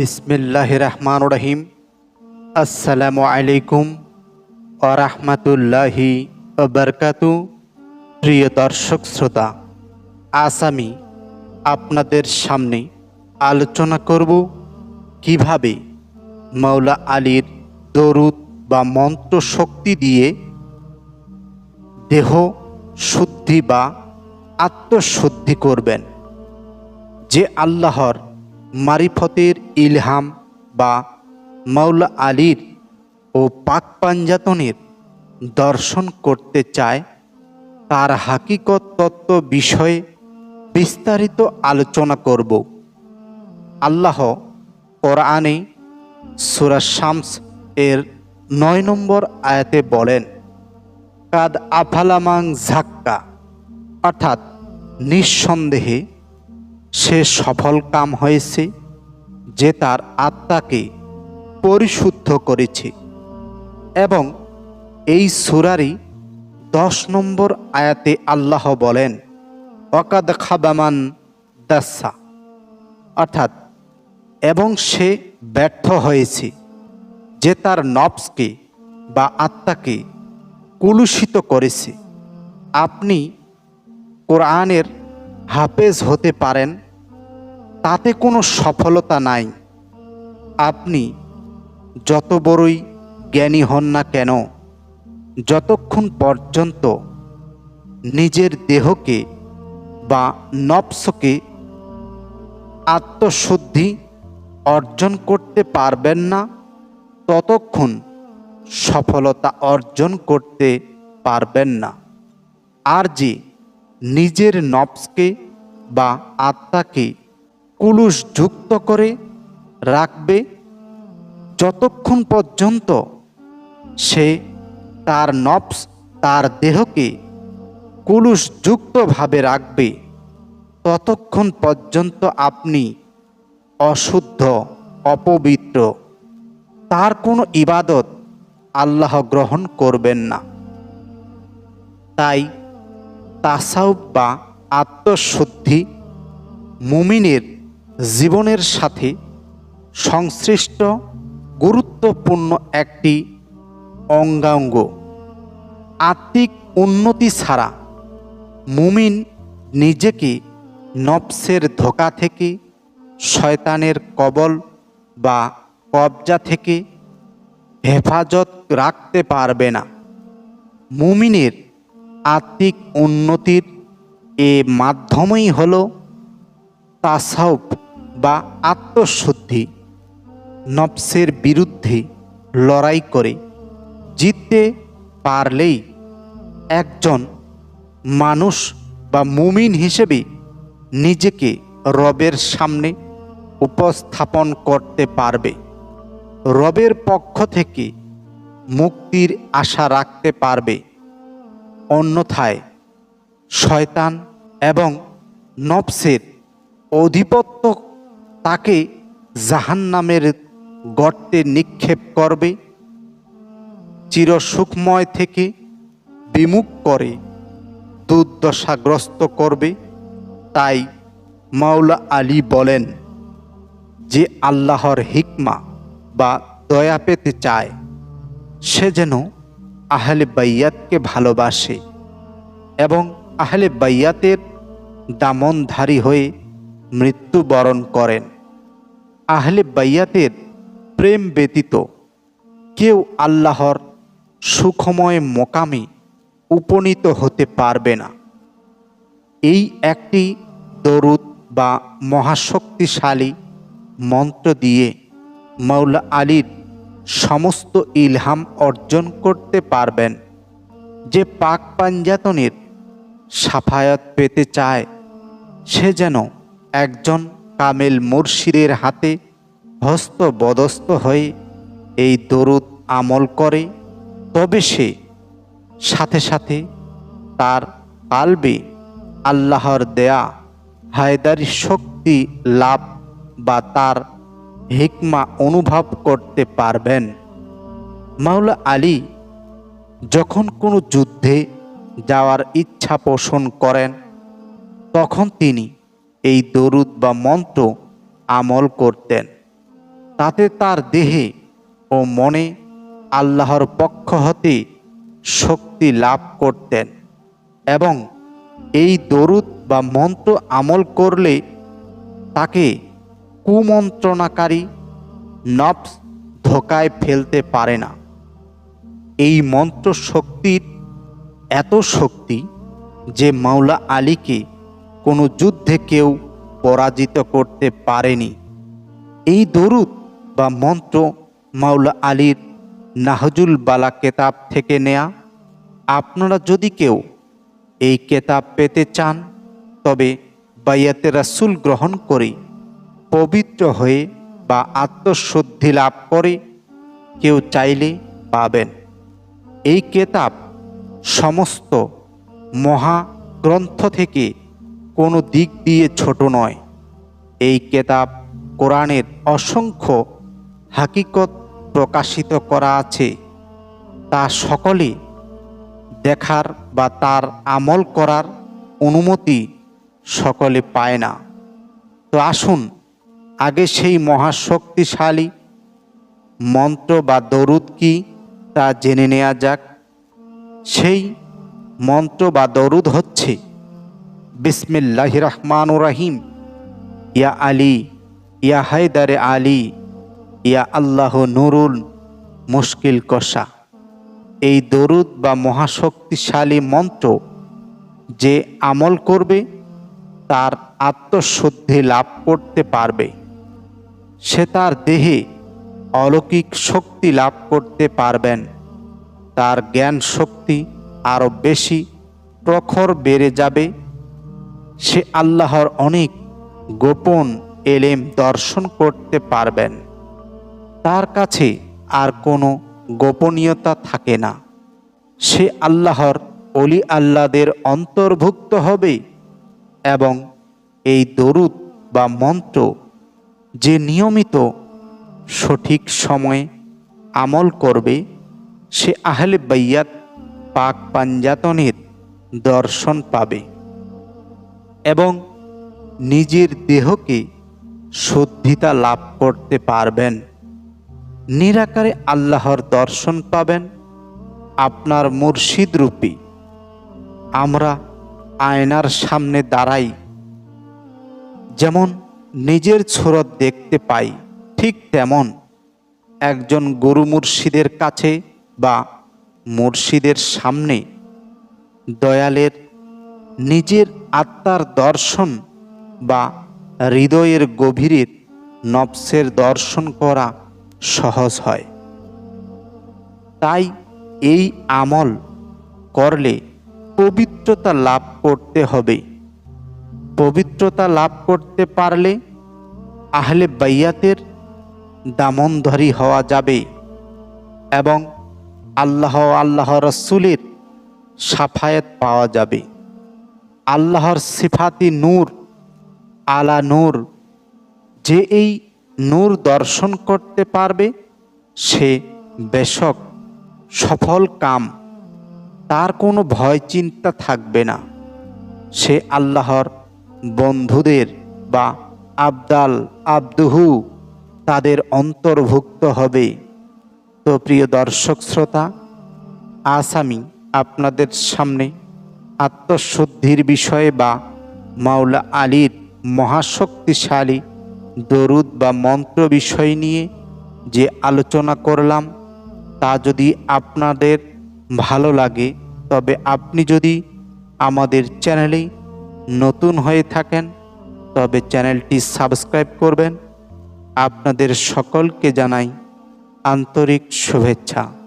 বিসমিল্লাহ রহমান রহিম আসসালামু আলাইকুম ওরহমতুল্লাহি বরকাতু প্রিয় দর্শক শ্রোতা, আজ আমি আপনাদের সামনে আলোচনা করব কীভাবে মৌলা আলীর দরুদ বা মন্ত্র শক্তি দিয়ে দেহ শুদ্ধি বা আত্মশুদ্ধি করবেন। যে আল্লাহর মারিফতের ইলহাম বা মাওলা আলীর ও পাক পাঞ্জাতনের দর্শন করতে চায়, তার হাকিকত তত্ত্ব বিষয়ে বিস্তারিত আলোচনা করব। আল্লাহ কোরআনে সুরা শামস এর নয় নম্বর আয়াতে বলেন, কাদ আফালামাং ঝাক্কা অর্থাৎ নিঃসন্দেহে সে সফল কাম হয়েছে, যে তার আত্মাকে পরিশুদ্ধ করেছে। এবং এই সুরারই দশ নম্বর আয়াতে আল্লাহ বলেন অকাদ খাবামান দাসা। অর্থাৎ, এবং সে ব্যর্থ হয়েছে, যে তার নবসকে বা আত্মাকে কুলুষিত করেছে। আপনি কোরআনের হাফেজ হতে পারেন, তাতে কোনো সফলতা নাই। আপনি যত বড়ই জ্ঞানী হন না কেন, যতক্ষণ পর্যন্ত নিজের দেহকে বা নফসকে আত্মশুদ্ধি অর্জন করতে পারবেন না, ততক্ষণ সফলতা অর্জন করতে পারবেন না। আর যে নিজের নফসকে বা আত্মাকে কুলুষ যুক্ত করে রাখবে যতক্ষণ পর্যন্ত সে তার নবস তার দেহকে কুলুষ যুক্তভাবে রাখবে, ততক্ষণ পর্যন্ত আপনি অশুদ্ধ, অপবিত্র। তার কোনো ইবাদত আল্লাহ গ্রহণ করবেন না। তাই তাসাউব বা আত্মশুদ্ধি মুমিনের জীবনের সাথে সংশ্লিষ্ট গুরুত্বপূর্ণ একটি অঙ্গাঙ্গ। আত্মিক উন্নতি ছাড়া মুমিন নিজেকে নফসের ধোকা থেকে, শয়তানের কবল বা কবজা থেকে হেফাজত রাখতে পারবে না। মুমিনের আত্মিক উন্নতির এ মাধ্যমই হল তাসাউপ বা আত্মশুদ্ধি, নফসের বিরুদ্ধে লড়াই করে, জিততে পারলেই একজন মানুষ বা মুমিন হিসেবে নিজেকে রবের সামনে উপস্থাপন করতে পারবে। রবের পক্ষ থেকে মুক্তির আশা রাখতে পারবে। অন্যথায় শয়তান এবং নফসের অধিপত্য তাকে জাহান্নামের গর্তে নিক্ষেপ করবে, চিরসুখময় থেকে বিমুখ করে দুর্দশাগ্রস্ত করবে। তাই মাওলা আলী বলেন যে আল্লাহর হিকমা বা দয়া পেতে চায়, সে যেন আহলে বাইয়াতকে ভালোবাসে এবং আহলে বাইয়াতের দামনধারী হয়ে মৃত্যুবরণ করেন। আহলে বাইয়াতের প্রেম ব্যতীত কেউ আল্লাহর সুখময় মোকামে উপনীত হতে পারবে না। এই একটি দরুদ বা মহাশক্তিশালী মন্ত্র দিয়ে মৌলা আলীর সমস্ত ইলহাম অর্জন করতে পারবেন। যে পাক পাঞ্জাতনের সাফায়াত পেতে চায়, সে যেন একজন কামেল মুর্শিদের হাতে হস্তবদস্ত হয়ে এই দরুদ আমল করে, তবে সে সাথে সাথে তার কালবে আল্লাহর দেয়া হায়দারি শক্তি লাভ বা তার হিকমা অনুভব করতে পারবেন। মাওলা আলী যখন কোনো যুদ্ধে যাওয়ার ইচ্ছা পোষণ করেন, তখন তিনি এই দরুদ বা মন্ত্র আমল করতেন। তাতে তার দেহে ও মনে আল্লাহর পক্ষ হতে শক্তি লাভ করতেন এবং এই দরুদ বা মন্ত্র আমল করলে তাকে কুমন্ত্রণাকারী নফস ধোকায় ফেলতে পারে না। এই মন্ত্র শক্তির এত শক্তি যে মাওলা আলীকে কোনো যুদ্ধে কেউ পরাজিত করতে পারেনি। এই দরুদ বা মন্ত্র মাওলা আলীর নাহজুল বালা কেতাব থেকে নেয়া। আপনারা যদি কেউ এই কেতাব পেতে চান, তবে বাইয়াতে রাসুল গ্রহণ করে পবিত্র হয়ে বা আত্মশুদ্ধি লাভ করে কেউ চাইলে পাবেন। এই কেতাব সমস্ত মহাগ্রন্থ থেকে কোনো দিক দিয়ে ছোট নয়। এই কেতাব কোরআনের অসংখ্য হাকিকত প্রকাশিত করা আছে। তা সকলে দেখার বা তার আমল করার অনুমতি সকলে পায় না। তো আসুন আগে সেই মহাশক্তিশালী মন্ত্র বা দরুদ কি তা জেনে নেওয়া যাক। সেই মন্ত্র বা দরুদ হচ্ছে, বিসমিল্লাহ রহমান রাহিম, ইয়া আলী, ইয়া হায়দারে আলী, ইয়া আল্লাহ নুরুল মুশকিল কষা। এই দরুদ বা মহাশক্তিশালী মন্ত্র যে আমল করবে, তার আত্মশুদ্ধি লাভ করতে পারবে। সে তার দেহে অলৌকিক শক্তি লাভ করতে পারবেন। তার জ্ঞান শক্তি আরও বেশি প্রখর বেড়ে যাবে। সে আল্লাহর অনেক গোপন এলেম দর্শন করতে পারবেন। তার কাছে আর কোনো গোপনীয়তা থাকে না। সে আল্লাহর অলি আল্লাদের অন্তর্ভুক্ত হবে এবং এই দরুদ বা মন্ত্র যে নিয়মিত সঠিক সময়ে আমল করবে, সে আহলে বাইয়াত পাক পাঞ্জাতনের দর্শন পাবে এবং নিজের দেহকে শুদ্ধিতা লাভ করতে পারবেন। নিরাকারে আল্লাহর দর্শন পাবেন। আপনার মুর্শিদ রূপী আমরা আয়নার সামনে দাঁড়াই। যেমন নিজের ছোরত দেখতে পাই, ঠিক তেমন। একজন গুরু মুর্শিদের কাছে বা মুর্শিদের সামনে। দয়ালের নিজের আত্মার দর্শন বা হৃদয়ের গভীরের নবসের দর্শন করা সহজ হয়। তাই এই আমল করলে পবিত্রতা লাভ করতে হবে। পবিত্রতা লাভ করতে পারলে আহলে বাইয়াতের দামনধরি হওয়া যাবে এবং আল্লাহ আল্লাহ রসুলের সাফায়াত পাওয়া যাবে। আল্লাহর সিফাতি নূর, আলা নূর, যে এই নূর দর্শন করতে পারবে, সে বেশক সফল কাম, তার কোনো ভয় চিন্তা থাকবে না। সে আল্লাহর বন্ধুদের বা আবদাল আব্দুহু তাদের অন্তর্ভুক্ত হবে। তো প্রিয় দর্শক শ্রোতা, আজ আমি আপনাদের সামনে আত্মশুদ্ধির বিষয়ে বা মাওলা আলীর মহাশক্তিশালী দরুদ বা মন্ত্র বিষয় নিয়ে যে আলোচনা করলাম, তা যদি আপনাদের ভালো লাগে, তবে আপনি যদি আমাদের চ্যানেলে নতুন হয়ে থাকেন তবে চ্যানেলটি সাবস্ক্রাইব করবেন। আপনাদের সকলকে জানাই আন্তরিক শুভেচ্ছা।